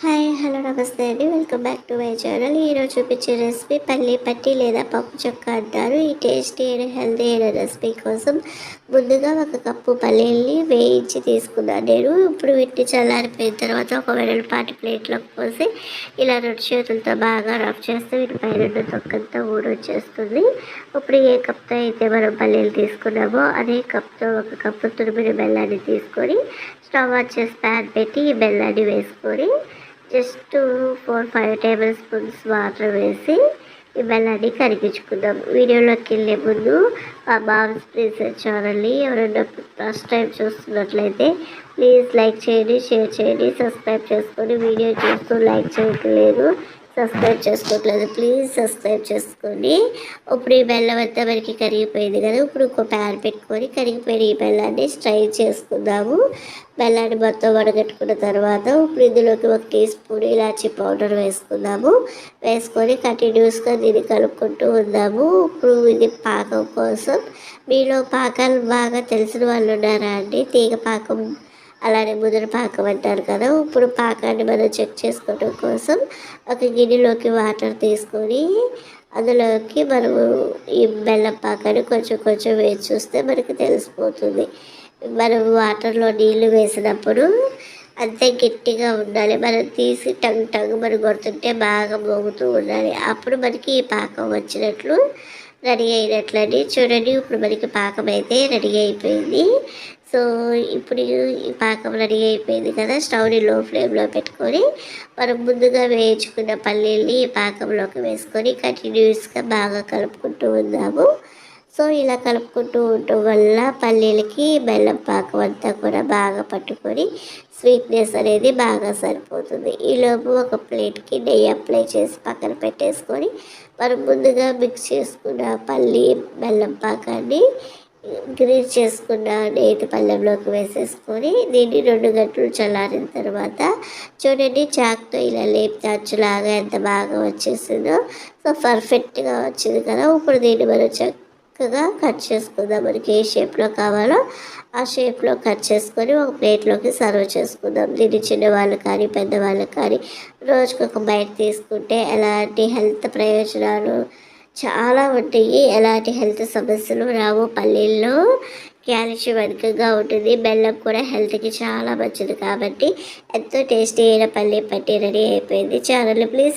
Hi hello నమస్తే అండి. Welcome back to my channel. ఈరోజు చూపించే రెసిపీ పల్లి పట్టి లేదా పప్పు చొక్క అంటారు. ఈ టేస్టీ అండ్ హెల్తీ అయిన రెసిపీ కోసం ముందుగా ఒక కప్పు పల్లీల్ని వేయించి తీసుకున్నాను నేను ఇప్పుడు వీటిని చల్లారిపోయిన తర్వాత ఒక వెడల్పాటి ప్లేట్లోకి పోసి ఇలా రెండు చేతులతో బాగా రఫ్ చేస్తే వీటి పైన తొక్కంతా ఊడొచ్చేస్తుంది. ఇప్పుడు ఏ కప్తో అయితే మనం పల్లీలు తీసుకున్నామో అదే కప్తో ఒక కప్పు తురిమిన బెల్లాన్ని తీసుకొని స్టవ్ చేసి ప్యాన్ పెట్టి ఈ బెల్లాన్ని వేసుకొని just four five tablespoons water వేసి ఈ కనిపించుకుందాం కరిగించుకుందాం. వీడియోలోకి వెళ్ళే ముందు మా మామ్స్ ప్రిన్సెస్ ఛానల్ని ఎవరైనా ఫస్ట్ టైం చూస్తున్నట్లయితే ప్లీజ్ లైక్ చేయండి షేర్ చేయండి సబ్స్క్రైబ్ చేసుకొని వీడియో చూస్తూ లైక్ చేయట్లేదు. సబ్స్క్రైబ్ చేసుకోవట్లేదు. ప్లీజ్ సబ్స్క్రైబ్ చేసుకోండి ఇప్పుడు ఈ బెల్లం అంతా మనకి కరిగిపోయింది కదా ఇప్పుడు ఒక ప్యాన్ పెట్టుకొని కరిగిపోయిన ఈ బెల్లాన్ని స్ట్రై చేసుకుందాము. బెల్లాన్ని మొత్తం వడగట్టుకున్న తర్వాత ఇప్పుడు ఇందులోకి ఒక టీ స్పూన్ ఇలాచీ పౌడర్ వేసుకుందాము. వేసుకొని కంటిన్యూస్గా దీన్ని కలుపుకుంటూ ఉందాము. ఇప్పుడు ఇది పాకం కోసం. మీలో పాకాలు బాగా తెలిసిన వాళ్ళు ఉన్నారా అండి? తీగ పాకం అలానే ముద్ర పాకం అంటారు కదా ఇప్పుడు పాకాన్ని మనం చెక్ చేసుకోవడం కోసం ఒక గిన్నెలోకి వాటర్ తీసుకొని అందులోకి మనము ఈ బెల్లం పాకాన్ని కొంచెం కొంచెం వేసి చూస్తే మనకి తెలిసిపోతుంది. మనం వాటర్లో నీళ్ళు వేసినప్పుడు అంతే గట్టిగా ఉండాలి. మనం తీసి టంగ్ టంగ్ మనం కొడుతుంటే బాగా మోగుతూ ఉండాలి. అప్పుడు మనకి ఈ పాకం వచ్చినట్లు రెడీ అయినట్లని చూడండి ఇప్పుడు మనకి పాకం అయితే రెడీ అయిపోయింది. సో ఇప్పుడు ఈ పాకం రెడీ అయిపోయింది కదా స్టవ్ని లో ఫ్లేమ్లో పెట్టుకొని మనం ముందుగా వేయించుకున్న పల్లీల్ని ఈ పాకంలోకి వేసుకొని కంటిన్యూస్గా బాగా కలుపుకుంటూ ఉందాము. సో ఇలా కలుపుకుంటూ ఉండటం వల్ల పల్లీలకి బెల్లం పాకం అంతా కూడా బాగా పట్టుకొని స్వీట్నెస్ అనేది బాగా సరిపోతుంది. ఈలోపు ఒక ప్లేట్కి నెయ్యి అప్లై చేసి పక్కన పెట్టేసుకొని మనం ముందుగా మిక్స్ చేసుకున్న పల్లి బెల్లం పాకాన్ని గ్రీన్ చేసుకున్న నేతి పళ్ళెంలోకి వేసేసుకొని దీన్ని రెండు గంటలు చల్లారిన తర్వాత చూడండి చాక్తో ఇలా లేపితే అచ్చులాగా ఎంత బాగా వచ్చేసిందో. సో పర్ఫెక్ట్గా వచ్చింది కదా. ఇప్పుడు దీన్ని మనం చక్కగా కట్ చేసుకుందాం. మనకి ఏ షేప్లో కావాలో ఆ షేప్లో కట్ చేసుకొని ఒక ప్లేట్లోకి సర్వ్ చేసుకుందాం. దీన్ని చిన్నవాళ్ళు కానీ పెద్దవాళ్ళు కానీ రోజుకొక ఒక బయట తీసుకుంటే ఎలాంటి హెల్త్ ప్రయోజనాలు చాలా ఉంటాయి. ఎలాంటి హెల్త్ సమస్యలు రావు. పల్లీల్లో క్యాల్షియం అధికంగా ఉంటుంది. బెల్లం కూడా హెల్త్కి చాలా మంచిది కాబట్టి ఎంతో టేస్టీ అయిన పల్లీ పట్టి రెడీ అయిపోయింది. Channel please